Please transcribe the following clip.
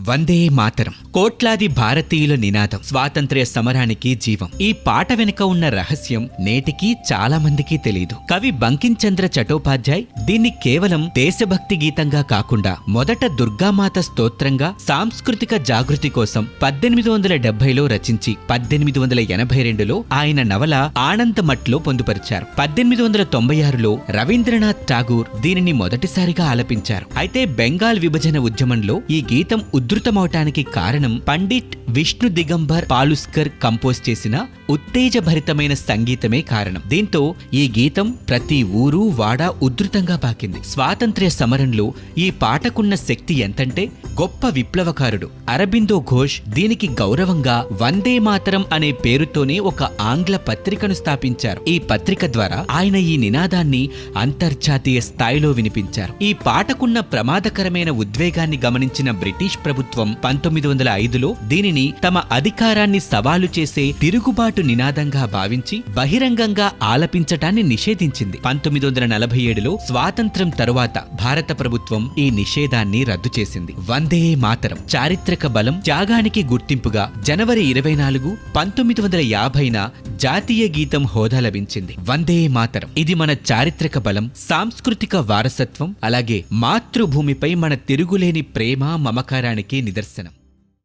వందే మాతరం. కోట్లాది భారతీయుల నినాదం స్వాతంత్ర్య సమరానికి జీవం. ఈ పాట వెనుక ఉన్న రహస్యం నేటికీ చాలా మందికి తెలియదు కవి బంకించంద్ర చటోపాధ్యాయ్ దీన్ని కేవలం దేశభక్తి గీతంగా కాకుండా మొదట దుర్గామాత స్తోత్రంగా సాంస్కృతిక జాగృతి కోసం పద్దెనిమిది వందల డెబ్బైలో రచించి పద్దెనిమిది వందల ఎనభై రెండులో ఆయన నవల ఆనంద్ మట్లో పొందుపరిచారు. పద్దెనిమిది వందల తొంభై ఆరులో రవీంద్రనాథ్ ఠాగూర్ దీనిని మొదటిసారిగా ఆలపించారు. అయితే బెంగాల్ విభజన ఉద్యమంలో ఈ గీతం ఉధృతమవటానికి కారణం పండిట్ విష్ణు దిగంబర్ పాలుస్కర్ కంపోజ్ చేసిన ఉత్తేజభరితమైన సంగీతమే కారణం. దీంతో ఈ గీతం ప్రతి ఊరు వాడ ఉధృతంగా పాకింది. స్వాతంత్ర్య సమరంలో ఈ పాటకున్న శక్తి ఎంతంటే గొప్ప విప్లవకారుడు అరబిందో ఘోష్ దీనికి గౌరవంగా వందే మాతరం అనే పేరుతోనే ఒక ఆంగ్ల పత్రికను స్థాపించారు. ఈ పత్రిక ద్వారా ఆయన ఈ నినాదాన్ని అంతర్జాతీయ స్థాయిలో వినిపించారు. ఈ పాటకున్న ప్రమాదకరమైన ఉద్వేగాన్ని గమనించిన బ్రిటిష్ ప్రభుత్వం పంతొమ్మిది వందల ఐదులో దీనిని తమ అధికారాన్ని సవాలు చేసే తిరుగుబాటు తిరుగుబాటు నినాదంగా భావించి బహిరంగంగా ఆలపించటాన్ని నిషేధించింది. పంతొమ్మిది వందల నలభై ఏడులో స్వాతంత్ర్యం తరువాత భారత ప్రభుత్వం ఈ నిషేధాన్ని రద్దు చేసింది. వందే మాతరం. చారిత్రక బలం త్యాగానికి గుర్తింపుగా జనవరి ఇరవై నాలుగు పంతొమ్మిది వందల యాభైన జాతీయ గీతం హోదా లభించింది. వందే మాతరం. ఇది మన చారిత్రక బలం సాంస్కృతిక వారసత్వం అలాగే మాతృభూమిపై మన తిరుగులేని ప్రేమ మమకారానికి నిదర్శనం.